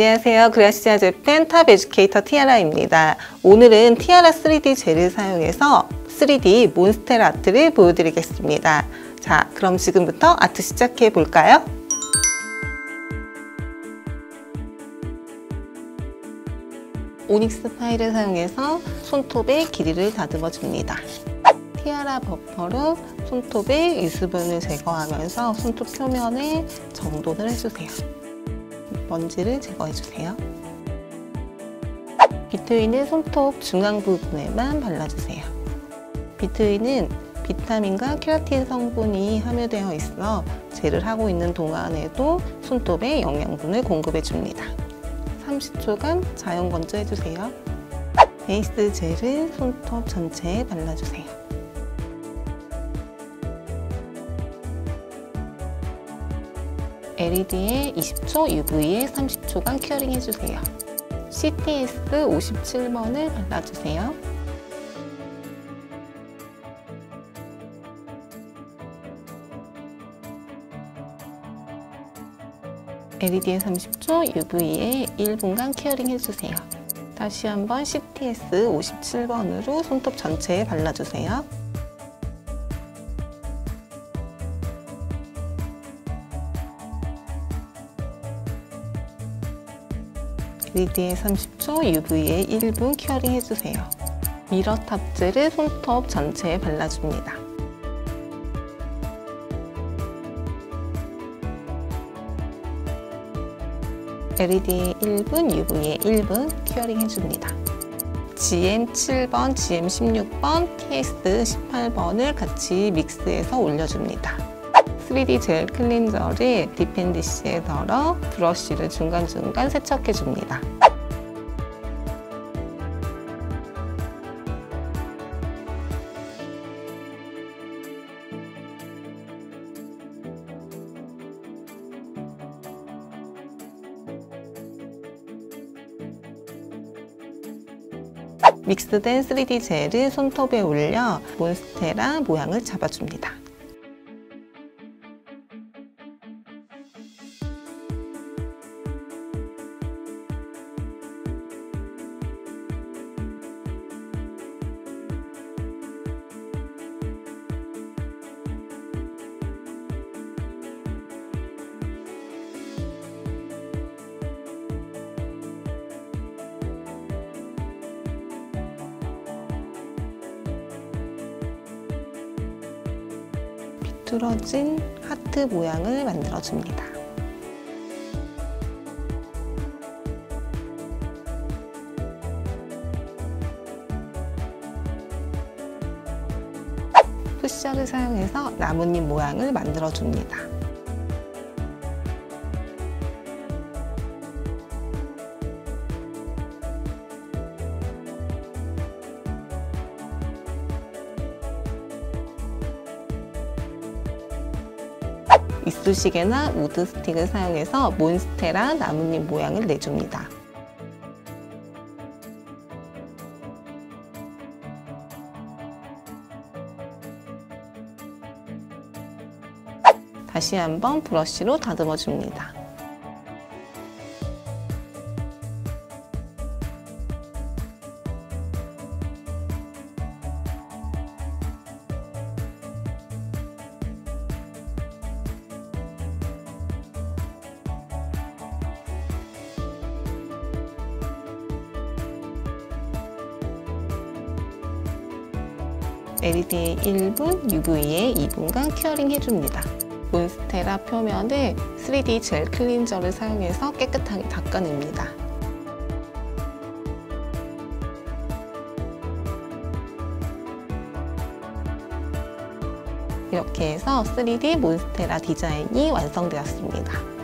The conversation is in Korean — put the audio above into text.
안녕하세요. 그라시아 재팬 탑 에듀케이터 티아라입니다. 오늘은 티아라 3D 젤을 사용해서 3D 몬스테라 아트를 보여드리겠습니다. 자, 그럼 지금부터 아트 시작해 볼까요? 오닉스 파일을 사용해서 손톱의 길이를 다듬어 줍니다. 티아라 버퍼로 손톱의 유수분을 제거하면서 손톱 표면에 정돈을 해주세요. 먼지를 제거해주세요. 비트윈은 손톱 중앙 부분에만 발라주세요. 비트윈은 비타민과 케라틴 성분이 함유되어 있어 젤을 하고 있는 동안에도 손톱에 영양분을 공급해줍니다. 30초간 자연 건조해주세요. 베이스 젤을 손톱 전체에 발라주세요. LED에 20초, UV에 30초간 큐어링 해주세요. CTS 57번을 발라주세요. LED에 30초, UV에 1분간 케어링 해주세요. 다시 한번 CTS 57번으로 손톱 전체에 발라주세요. LED에 30초, UV에 1분 큐어링 해주세요. 미러 탑젤을 손톱 전체에 발라줍니다. LED에 1분, UV에 1분 큐어링 해줍니다. GM 7번, GM 16번, TS 18번을 같이 믹스해서 올려줍니다. 3D 젤 클린저를 디펜디시에 덜어 브러쉬를 중간중간 세척해줍니다. 믹스된 3D 젤을 손톱에 올려 몬스테라 모양을 잡아줍니다. 비틀어진 하트 모양을 만들어줍니다. 푸셔를 사용해서 나뭇잎 모양을 만들어줍니다. 이쑤시개나 우드 스틱을 사용해서 몬스테라 나뭇잎 모양을 내줍니다. 다시 한번 브러쉬로 다듬어 줍니다. LED에 1분, UV에 2분간 큐어링 해줍니다. 몬스테라 표면을 3D 젤 클린저를 사용해서 깨끗하게 닦아냅니다. 이렇게 해서 3D 몬스테라 디자인이 완성되었습니다.